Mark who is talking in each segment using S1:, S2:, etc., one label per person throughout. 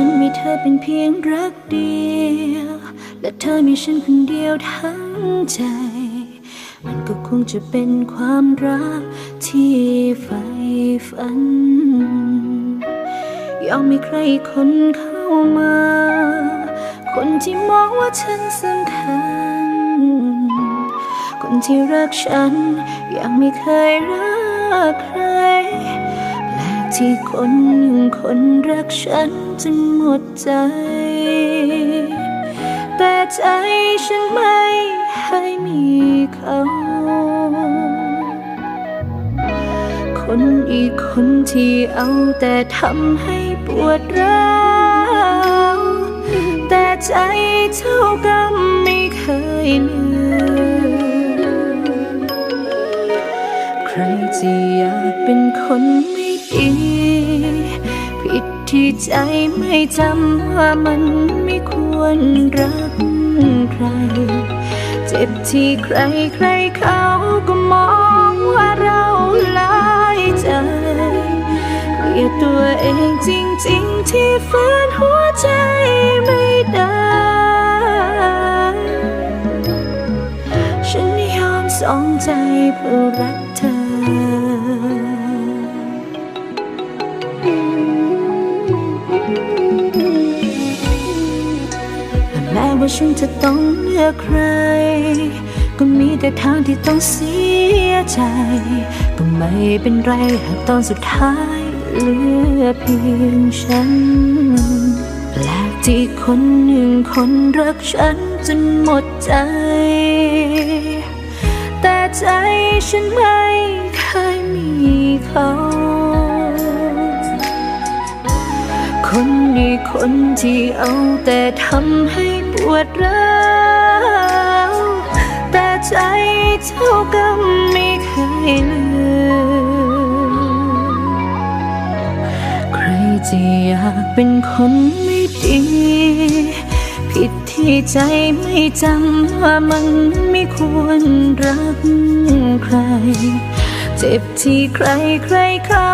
S1: ฉันมีเธอเป็นเพียงรักเดียว และเธอมีฉันคนเดียวทั้งใจ มันก็คงจะเป็นความรักที่ใฝ่ฝัน ยอมมีใครคนเข้ามา คนที่มองว่าฉันสำคัญ คนที่รักฉันยังไม่เคยรักใคร ที่คนหนึ่งคนรักฉันจนหมดใจ แต่ใจฉันไม่ให้มีเขา คนอีกคนที่เอาแต่ทำให้ปวดร้าวแต่ใจเท่ากับไม่เคยลืม รจะอยากเป็นคนไม่ดี ผิดที่ใจไม่จำว่ามันไม่ควรรักใคร เจ็บที่ใครใครเขาก็มองว่าเราลายใจเกลียดตัวเองจริง ๆ ที่ฝืนหัวใจไม่ได้ฉันยอมสองใจเพื่อรักเธอ และแม้ว่าฉันจะต้องเลือกใคร ก็มีแต่ทางที่ต้องเสียใจ ก็ไม่เป็นไรหากตอนสุดท้ายเหลือเพียงฉันแปลกที่คนหนึ่งคนรักฉันจนหมดใจ ใจฉันไม่เคยมีเขา คนนี้คนที่เอาแต่ทำให้ปวดร้าวแต่ใจเท่ากับไม่เคยลืมใครจะอยากเป็นคนไม่ดี ใจไม่จำว่ามันไม่ควรรักใคร เจ็บที่ใครใครเขา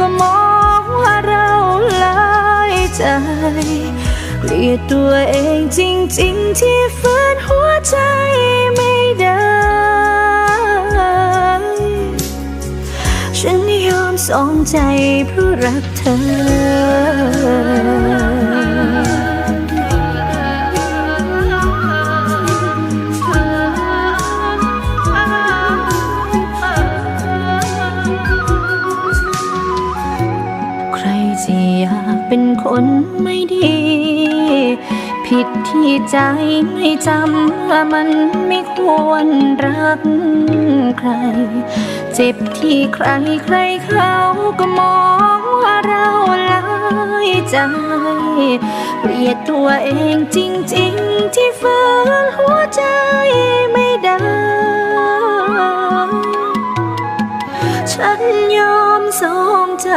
S1: ก็มองว่าเราหลายใจ เกลียดตัวเองจริง ๆ ที่ฝืนหัวใจไม่ได้ ฉันยอมสองใจเพราะรักเธอ เป็นคนไม่ดี ผิดที่ใจไม่จำว่ามันไม่ควรรักใคร เจ็บที่ใครใครเขาก็มองว่าเราลายใจเกลียดตัวเองจริง ๆ ที่ฝืนหัวใจไม่ได้ ฉันยอม ใจ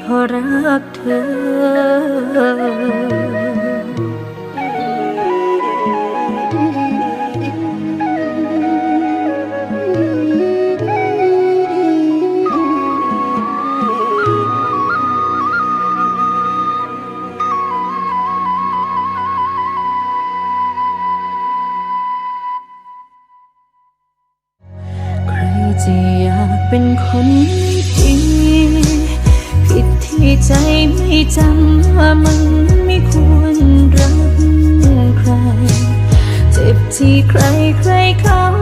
S1: เพราะรักเธอใครจะอยากเป็นคนไม่ดีผิดที่ ใจไม่จำว่ามันไม่ควรรักใคร เจ็บที่ใครใครเขา